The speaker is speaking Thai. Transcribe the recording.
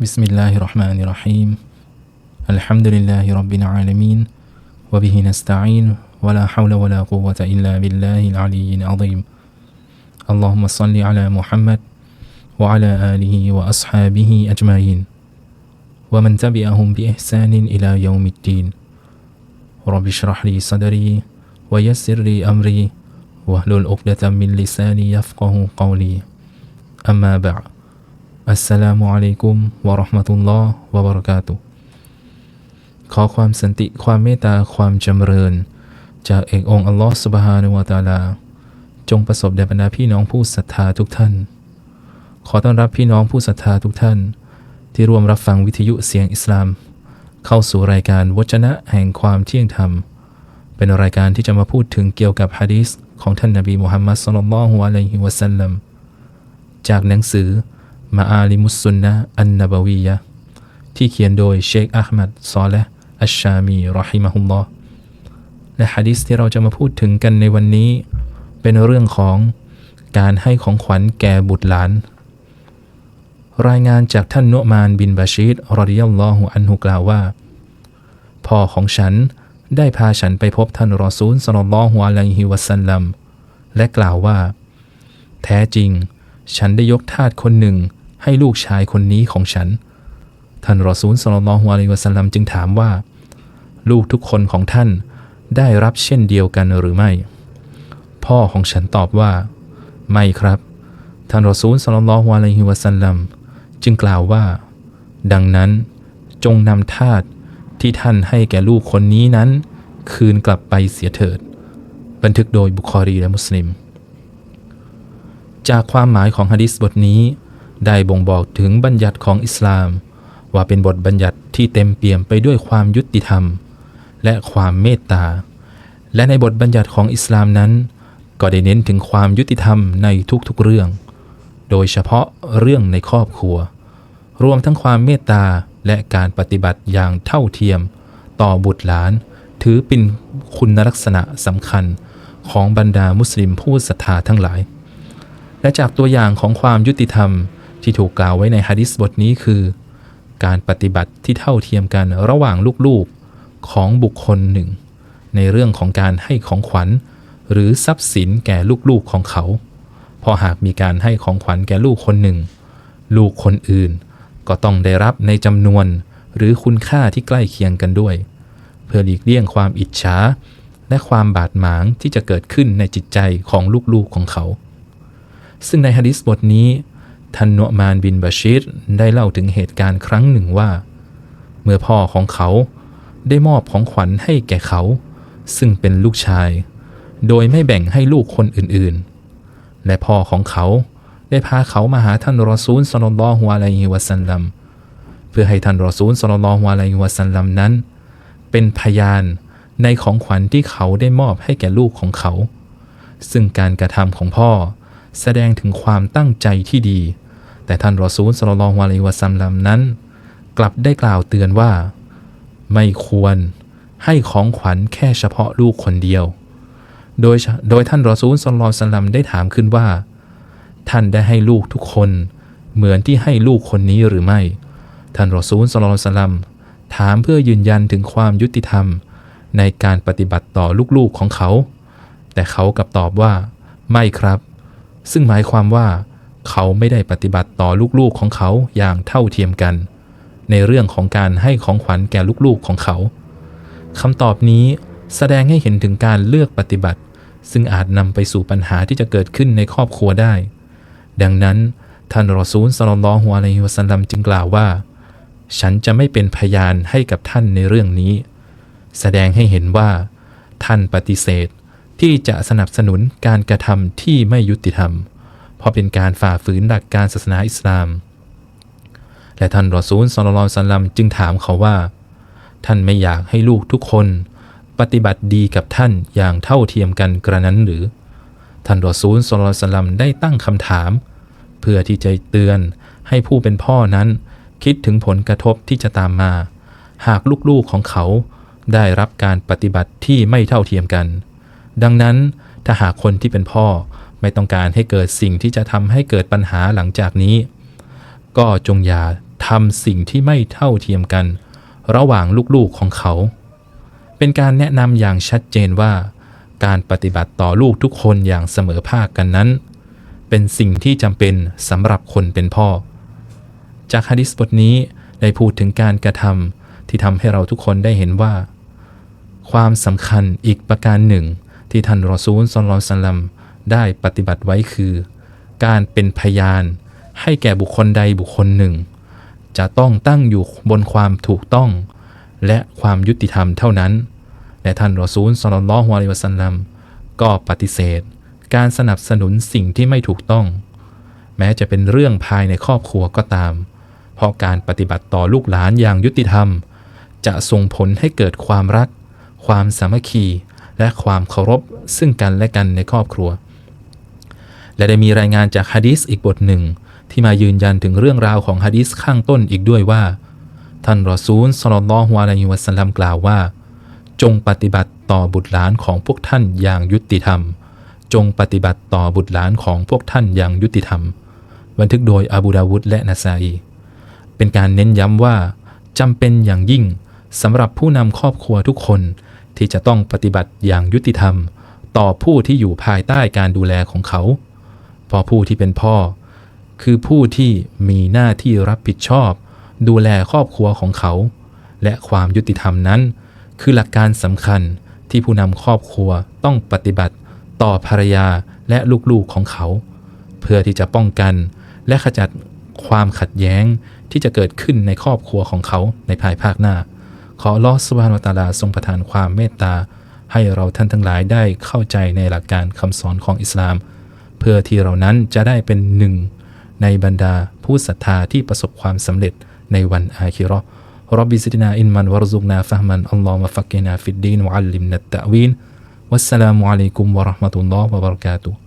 بسم الله الرحمن الرحيم الحمد لله رب العالمين وبه نستعين ولا حول ولا قوة إلا بالله العلي العظيم اللهم صل على محمد وعلى آله وأصحابه أجمعين ومن تبعهم بإحسان إلى يوم الدين رب اشرح لي صدري ويسر لي أمري واحلل عقدة من لساني يفقه قولي أما بعد อัสสลามุอะลัยกุมวะราะห์มะตุลลอฮ์วะบะเราะกาตุขอความสันติความเมตตาความจำเริญ จากเอกองค์อัลลอฮ์สุบฮานะฮูวะตาลา จงประสบแด่บรรดาพี่น้องผู้ศรัทธาทุกท่าน ขอต้อนรับพี่น้องผู้ศรัทธาทุกท่าน ที่ร่วมรับฟังวิทยุเสียงอิสลาม เข้าสู่รายการวจนะแห่งความเที่ยงธรรม เป็นรายการที่จะมาพูดถึงเกี่ยวกับฮะดีษของท่านนบีมุฮัมมัดศ็อลลัลฮุอะลัยฮิวะสัลลัมจากหนังสือ มาอาลิมุสซุนนะอันนบวียะที่เขียนโดยเชคอัลมัดซอเลห์อัชชามีรอฮิมะฮุลลอฮ์และฮะดิษที่เราจะมาพูดถึงกันในวันนี้ เป็นเรื่องของการให้ของขวัญแก่บุตรหลาน รายงานจากท่านนุมานบินบาชีดรอดิยัลลอฮุอันฮุกล่าวว่า พ่อของฉันได้พาฉันไปพบท่านรอซูลสลลัลลอฮุอะลัยฮิวะสัลลัมและกล่าวว่า แท้จริง ฉันได้ยกทาสคนหนึ่ง ให้ลูกชายคนนี้ของฉัน ท่านรอซูลสลลัลลอฮุอะลัยฮิวะสัลลัมจึงถามว่า ลูกทุกคนของท่านได้รับเช่นเดียวกันหรือไม่ พ่อของฉันตอบว่า ไม่ครับ ท่านรอซูลสลลัลลอฮุอะลัยฮิวะสัลลัมจึงกล่าวว่า ดังนั้นจงนำทาสที่ท่านให้แก่ลูกคนนี้นั้น คืนกลับไปเสียเถิด บันทึกโดยบุคอรีและมุสลิม จากความหมายของฮะดิษบทนี้ ได้บ่งบอกถึงบัญญัติของอิสลาม ว่าเป็นบทบัญญัติที่เต็มเปี่ยมไปด้วยความยุติธรรม และความเมตตา และในบทบัญญัติของอิสลามนั้น ก็ได้เน้นถึงความยุติธรรมในทุกๆเรื่อง โดยเฉพาะเรื่องในครอบครัว รวมทั้งความเมตตาและการปฏิบัติอย่างเท่าเทียม ต่อบุตรหลาน ถือเป็นคุณลักษณะสำคัญของบรรดามุสลิมผู้ศรัทธาทั้งหลาย และจากตัวอย่างของความยุติธรรม ที่ถูกกล่าวไว้ในฮะดิษบทนี้คือ การปฏิบัติที่เท่าเทียมกันระหว่างลูกๆของบุคคลหนึ่ง ในเรื่องของการให้ของขวัญ หรือทรัพย์สินแก่ลูกๆของเขาพราะหากมีการให้ของขวัญแก่ลูกคนหนึ่ง ลูกคนอื่นก็ต้องได้รับในจำนวนหรือคุณค่าที่ใกล้เคียงกันด้วย เพื่อหลีกเลี่ยงความอิจฉาและความบาดหมางที่จะเกิดขึ้นในจิตใจของลูกๆของเขา ซึ่งในฮะดิษบทนี้ ท่านโนมานบินบาชิรได้เล่าถึงเหตุการณ์ครั้งหนึ่งว่า เมื่อพ่อของเขาได้มอบของขวัญให้แก่เขา ซึ่งเป็นลูกชาย โดยไม่แบ่งให้ลูกคนอื่นๆ และพ่อของเขาได้พาเขามาหาท่านรอซูลสลลัลอฮุอะลัยฮิวะสัลลัมเพื่อให้ท่านรอซูลสลลัลลอฮุอะลัยฮิวะสัลลัมนั้น เป็นพยานในของขวัญที่เขาได้มอบให้แก่ลูกของเขา ซึ่งการกระทำของพ่อแสดงถึงความตั้งใจที่ดี แต่ท่านรอซูลสลลัลลอฮุอะลัยฮิวะสัลลัมนั้น กลับได้กล่าวเตือนว่า ไม่ควรให้ของขวัญแค่เฉพาะลูกคนเดียว โดยโดยท่านรอซูลสลลัลสัลลัมได้ถามขึ้นว่า ท่านได้ให้ลูกทุกคนเหมือนที่ให้ลูกคนนี้หรือไม่ ท่านรอซูลสลลัลสัลลัมถามเพื่อยืนยันถึงความยุติธรรม ในการปฏิบัติต่อลูกๆของเขา แต่เขากลับตอบว่า ไม่ครับ ซึ่งหมายความว่า เขาไม่ได้ปฏิบัติต่อลูกๆของเขาอย่างเท่าเทียมกัน ในเรื่องของการให้ของขวัญแก่ลูกๆของเขาคำตอบนี้แสดงให้เห็นถึงการเลือกปฏิบัติ ซึ่งอาจนำไปสู่ปัญหาที่จะเกิดขึ้นในครอบครัวได้ ดังนั้นท่านรอซูลสลลัลลอฮุอะลัยฮิวะสัลลัมจึงกล่าวว่า ฉันจะไม่เป็นพยานให้กับท่านในเรื่องนี้ แสดงให้เห็นว่า ท่านปฏิเสธที่จะสนับสนุนการกระทำที่ไม่ยุติธรรม เพราะเป็นการฝ่าฝืนหลักการศาสนาอิสลาม และท่านรอซูลสลลัลลอฮุสัลลัมจึงถามเขาว่า ท่านไม่อยากให้ลูกทุกคน ปฏิบัติดีกับท่านอย่างเท่าเทียมกันกระนั้นหรือ ท่านรอซูลสลลสัลลัมได้ตั้งคำถาม เพื่อที่จะเตือนให้ผู้เป็นพ่อนั้น คิดถึงผลกระทบที่จะตามมา หากลูกๆของเขาได้รับการปฏิบัติที่ไม่เท่าเทียมกัน ดังนั้นถ้าหากคนที่เป็นพ่อ ไม่ต้องการให้เกิดสิ่งที่จะทำให้เกิดปัญหาหลังจากนี้ ก็จงอย่าทำสิ่งที่ไม่เท่าเทียมกัน ระหว่างลูกๆของเขา เป็นการแนะนำอย่างชัดเจนว่า การปฏิบัติต่อลูกทุกคนอย่างเสมอภาคกันนั้น เป็นสิ่งที่จำเป็นสำหรับคนเป็นพ่อ จากฮะดิษบทนี้ได้พูดถึงการกระทำที่ทำให้เราทุกคนได้เห็นว่า ความสำคัญอีกประการหนึ่ง ที่ท่านรอซูลซอลลอสัลลัม ได้ปฏิบัติไว้คือ การเป็นพยาน ให้แก่บุคคลใดบุคคลหนึ่ง จะต้องตั้งอยู่บนความถูกต้อง และความยุติธรรมเท่านั้น และท่านรอซูลซอลลลอฮุอะลัยฮิวะสัลลัมก็ปฏิเสธ การสนับสนุนสิ่งที่ไม่ถูกต้อง แม้จะเป็นเรื่องภายในครอบครัวก็ตาม เพราะการปฏิบัติต่อลูกหลานอย่างยุติธรรม จะส่งผลให้เกิดความรัก ความสามัคคีและความเคารพซึ่งกันและกันในครอบครัว และได้มีรายงานจากฮะดีษอีกบทหนึ่ง ที่มายืนยันถึงเรื่องราวของฮะดีษข้างต้นอีกด้วยว่า ท่านรอซูลสลลลอฮุอะลัยฮิวะสัลลัมกล่าวว่า จงปฏิบัติต่อบุตรหลานของพวกท่านอย่างยุติธรรม จงปฏิบัติต่อบุตรหลานของพวกท่านอย่างยุติธรรม บันทึกโดยอบูดาวุดและนาซาอีเป็นการเน้นย้ำว่าจำเป็นอย่างยิ่งสำหรับผู้นำครอบครัวทุกคนที่จะต้องปฏิบัติอย่างยุติธรรม ต่อผู้ที่อยู่ภายใต้การดูแลของเขา เพราะผู้ที่เป็นพ่อ คือผู้ที่มีหน้าที่รับผิดชอบ ดูแลครอบครัวของเขา และความยุติธรรมนั้น คือหลักการสำคัญที่ผู้นำครอบครัวต้องปฏิบัติต่อภรรยาและลูกๆของเขา เพื่อที่จะป้องกันและขจัดความขัดแย้งที่จะเกิดขึ้นในครอบครัวของเขาในภายภาคหน้า ขอลอสุบฮานวตาลาทรงประทานความเมตตา ให้เราท่านทั้งหลายได้เข้าใจในหลักการคำสอนของอิสลาม พื่อที่เรานั้นจะได้เป็นหนึ่งในบรรดาผู้ศรัทธาที่ประสบความสำเร็จในวันอาคิรอรบบิซิดนาอินมันวรซุกนาฟะฮมันอัลลอฮ์มะฟักกินาฟิดดีนวะอัลลิมนัตตะวีนวัสสลามุอะลัยกุมวะราะห์มะตุลลอฮ์วะบะเราะกาตุฮ์